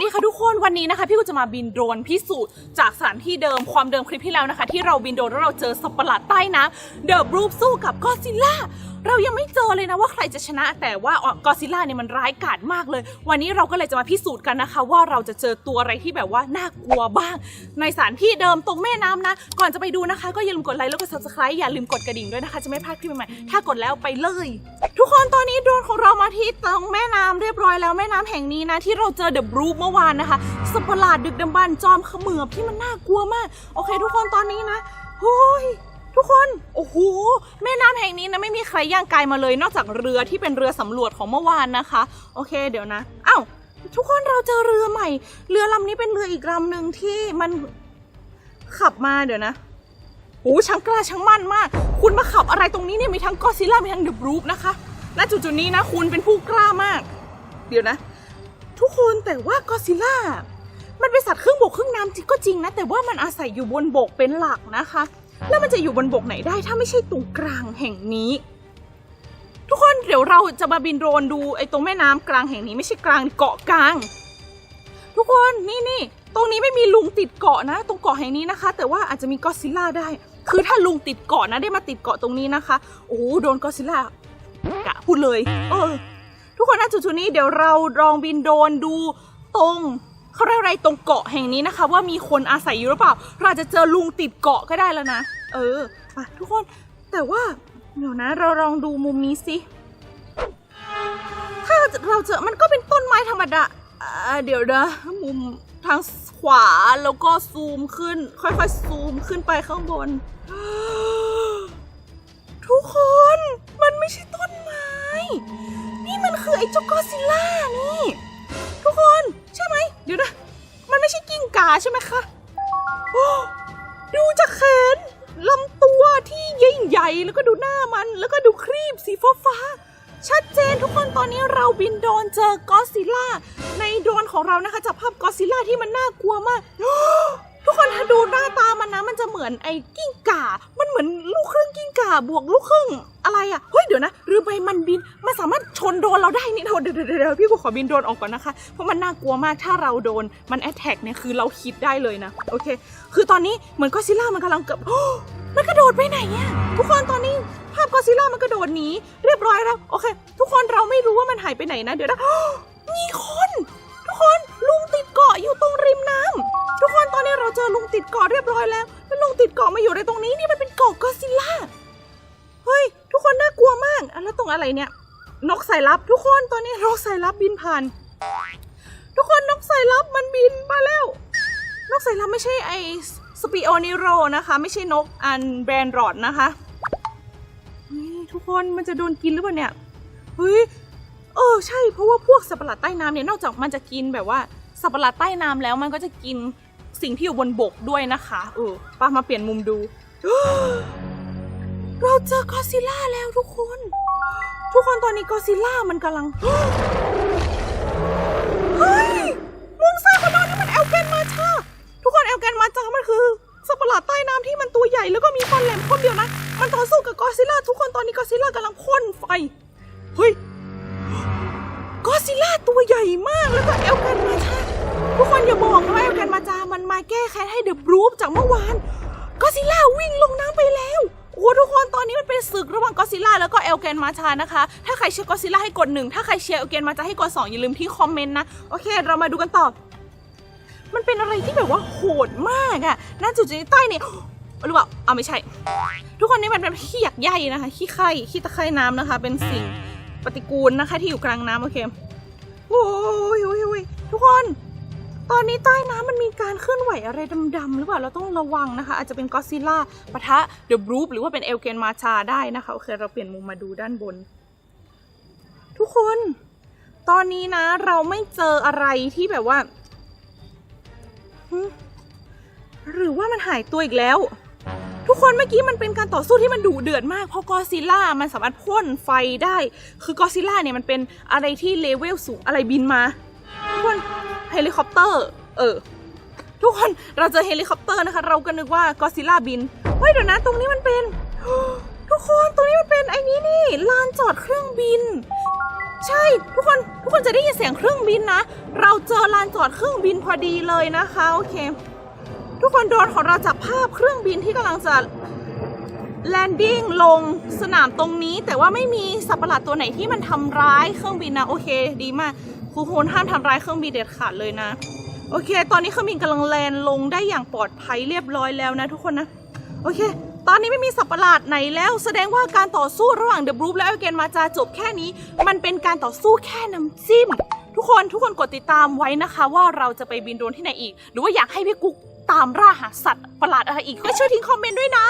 ดีค่ะทุกคนวันนี้นะคะ พี่กูจะมาบินโดรนพิสูจน์จากสถานที่เดิมความเดิมคลิปที่แล้วนะคะ ที่เราบินโดรนแล้วเราเจอสัตว์ประหลาดใต้น้ำเดอะบรูฟสู้กับกอซิล่าเรายังไม่เจอเลยนะว่าใครจะชนะ แต่ว่ากอซิล่าเนี่ยมันร้ายกาจมากเลย วันนี้เราก็เลยจะมาพิสูจน์กันนะคะ ว่าเราจะเจอตัวอะไรที่แบบว่าน่ากลัวบ้าง ในสถานที่เดิมตรงแม่น้ำนะ ก่อนจะไปดูนะคะ ก็อย่าลืมกดไลค์แล้วก็ subscribe อย่าลืมกดกระดิ่งด้วยนะคะ จะไม่พลาดคลิปใหม่ๆถ้ากดแล้วไปเลย ทุกคนตอนนี้โดรนของเรามาที่ตรงแม่น้ำเรียบร้อยแล้วแม่น้ำแห่งนี้นะ ที่เราเจอเดอะบรูฟเมื่อวานนะคะสัตว์ประหลาดดึกดำบรรจอมเขมือบที่มันน่ากลัวมาก โอเค ทุกคนตอนนี้นะโอ้ย ทุกคน โอ้โห แม่น้ำแห่งนี้นะไม่มีใครย่างกายมาเลย นอกจากเรือที่เป็นเรือสำรวจของเมื่อวานนะคะ โอเค เดี๋ยวนะ อ้าวทุกคนเราเจอเรือใหม่ เรือลำนี้เป็นเรืออีกลำหนึ่งที่มันขับมาเดี๋ยวนะโอ้ช่างกล้าช่างมั่นมาก คุณมาขับอะไรตรงนี้เนี่ยมีทั้งกอซิล่ามีทั้งเดอะบรูฟนะคะ ณ จุดจุดนี้นะ คุณเป็นผู้กล้ามาก เดี๋ยวนะ ทุกคนแต่ว่ากอซิล่า มันเป็นสัตว์ครึ่งบกครึ่งน้ำก็จริงนะ แต่ว่ามันอาศัยอยู่บนบกเป็นหลักนะคะ แล้วมันจะอยู่บนบกไหนได้ถ้าไม่ใช่ตรงกลางแห่งนี้ ทุกคนเดี๋ยวเราจะมาบินโดรนดูไอ้ตรงแม่น้ำกลางแห่งนี้ไม่ใช่กลางเกาะกลาง ทุกคนนี่นี่ตรงนี้ไม่มีลุงติดเกาะนะ ตรงเกาะแห่งนี้นะคะ แต่ว่าอาจจะมีกอซิลล่าได้ คือถ้าลุงติดเกาะนะได้มาติดเกาะตรงนี้นะคะโอ้โหโดนกอซิลล่ากะพูดเลย เออ ทุกคนณจุดๆนี้เดี๋ยวเราลองบินโดรนดูตรง เขาเรียกอะไรตรงเกาะแห่งนี้นะคะ ว่ามีคนอาศัยอยู่หรือเปล่าเราอาจจะเจอลุงติดเกาะก็ได้แล้วนะ เออมาทุกคนแต่ว่าเดี๋ยวนะ เราลองดูมุมนี้สิถ้าเราเจอมันก็เป็นต้นไม้ธรรมดาเดี๋ยวนะมุมทางขวาแล้วก็ซูมขึ้น ค่อยๆซูมขึ้นไปข้างบน ทุกคนมันไม่ใช่ต้นไม้ นี่มันคือไอ้เจ้ากซิลล่านี่ ทุกคน ดี๋ยวนะ มันไม่ใช่กิ้งก่าใช่ไหมคะดูจากแขนลำตัวที่ยิ่งใหญ่แล้วก็ดูหน้ามัน แล้วก็ดูครีบสีฟ้าฟ้า ชัดเจนทุกคนตอนนี้เราบินโดนเจอกอซิล่าในโดรนของเรานะคะจับภาพกอซิล่าที่มันน่ากลัวมาก ทุกคนถ้าดูนะ จะเหมือนไอ้กิ้งก่า มันเหมือนลูกครึ่งกิ้งก่าบวกลูกครึ่งอะไรอะ่ะ เฮ้ยเดี๋ยวนะหรือใบมันบิน มันสามารถชนโดนเราได้นี่เดี๋ยวเดี๋ยวเดี๋ยวพี่กูขอบินโดนออกก่อนนะคะ เพราะมันน่ากลัวมากถ้าเราโดนมันแอตแทกเนี่ยคือเราคิดได้เลยนะ โอเค คือตอนนี้เหมือนก็ซิล่ามันกำลังเกือบมันกระโดดไปไหนอะทุกคนตอนนี้ภาพก็ซิล่ามันกระโดดหนีเรียบร้อยแล้วโอเค ทุกคนเราไม่รู้ว่ามันหายไปไหนนะ เดี๋ยวนะมีคนทุกคนลุงติดเกาะอยู่ตรงริมน้ำทุกคนตอนนี้เราเจอลุงติดเกาะเรียบร้อยแล้ว ลงติดเกาะมาอยู่ในตรงนี้นี่มันเป็นเกาะก็อซิลล่า เฮ้ย ทุกคนน่ากลัวมากแล้วตรงอะไรเนี่ย นกสายลับทุกคนตอนนี้นกสายลับบินผ่าน ทุกคนนกสายลับมันบินมาแล้ว นกสายลับไม่ใช่ไอสปีโอนิโรนะคะ ไม่ใช่นกอันแบรนด์รอดนะคะทุกคนมันจะโดนกินหรือเปล่าเนี่ยเฮ้ยเออใช่เพราะว่าพวกสัตว์ประหลาดใต้น้ำเนี่ยนอกจากมันจะกินแบบว่าสัตว์ประหลาดใต้น้ำแล้วมันก็จะกิน สิ่งที่อยู่บนบกด้วยนะคะเออป้ามาเปลี่ยนมุมดู เราเจอกอซิล่าแล้วทุกคน ทุกคนตอนนี้กอซิล่ามันกำลังเฮ้ยมุมซ้ายของเรานี่มันแอลแกนมาชาทุกคนแอลแกนมาจามันคือสัตว์ประหลาดใต้น้ำที่มันตัวใหญ่แล้วก็มีฟันแหลมคมเดียวนะ มันต่อสู้กับกอซิล่าทุกคนตอนนี้กอซิล่ากำลังพ่นไฟเฮ้ยกอซิล่าตัวใหญ่มากแล้วก็เอลแกนมาจา ทุกคนอย่าบอกนะว่าเอลแกนมาจามันมาแก้แค้นให้เดอะบรูฟจากเมื่อวานกอซิล่าวิ่งลงน้ำไปแล้วโอ้ทุกคนตอนนี้มันเป็นศึกระหว่างกอซิล่าแล้วก็เอลแกนมาชานะคะ ถ้าใครเชียร์กอซิล่าให้กดหนึ่งถ้าใครเชียร์เอลแกนมาจาให้กดสองอย่าลืมที่คอมเมนต์นะ โอเค เรามาดูกันต่อ มันเป็นอะไรที่แบบว่าโหดมากอะน่าจุดจุดใต้เนี่ยหรือเปล่าเอาไม่ใช่ ทุกคนนี่มันเป็นขี้หยักใยนะคะขี้ไข่ขี้ตะไคร่น้ำนะคะ เป็นสิ่งปฏิกูลนะคะที่อยู่กลางน้ำโอเคโอ้ยโอ้ยโอ้ยทุกคน ตอนนี้ใต้น้ำมันมีการเคลื่อนไหวอะไรดำๆหรือเปล่าเราต้องระวังนะคะ อาจจะเป็นกอซิล่าปะทะเดอะบรูฟหรือว่าเป็นเอลเกนมาชาได้นะคะโอเคเราเปลี่ยนมุมมาดูด้านบน ทุกคน ตอนนี้นะเราไม่เจออะไรที่แบบว่าหึหรือว่ามันหายตัวอีกแล้ว ทุกคนเมื่อกี้มันเป็นการต่อสู้ที่มันดุเดือดมาก เพราะกอซิล่ามันสามารถพ่นไฟได้ คือกอซิล่าเนี่ยมันเป็นอะไรที่เลเวลสูงอะไรบินมาทุกคน เฮลิคอปเตอร์ เออ ทุกคนเราเจอเฮลิคอปเตอร์นะคะ เราก็นึกว่ากอซิล่าบิน เฮ้ยเดี๋ยวนะ ตรงนี้มันเป็น ทุกคนตรงนี้มันเป็นไอ้นี้นี่ลานจอดเครื่องบิน ใช่ทุกคนทุกคนจะได้ยินเสียงเครื่องบินนะ เราเจอลานจอดเครื่องบินพอดีเลยนะคะโอเค ทุกคนโดนของเราจับภาพเครื่องบินที่กำลังจะแลนดิ้งลงสนามตรงนี้แต่ว่าไม่มีสัตว์ประหลาดตัวไหนที่มันทำร้ายเครื่องบินนะ โอเค ดีมาก ครูโฮนห้ามทำร้ายเครื่องบินเด็ดขาดเลยนะ โอเค ตอนนี้เครื่องบินกำลังแลนลงได้อย่างปลอดภัยเรียบร้อยแล้วนะทุกคนนะ โอเค ตอนนี้ไม่มีสัตว์ประหลาดไหนแล้ว แสดงว่าการต่อสู้ระหว่างเดอะบรูฟและเอลเกนมาจาจบแค่นี้ มันเป็นการต่อสู้แค่น้ำจิ้ม ทุกคนทุกคนกดติดตามไว้นะคะ ว่าเราจะไปบินโดนที่ไหนอีก หรือว่าอยากให้พี่กุ๊กตามล่าหาสัตว์ประหลาดอะไรอีกก็ช่วยทิ้งคอมเมนต์ด้วยนะ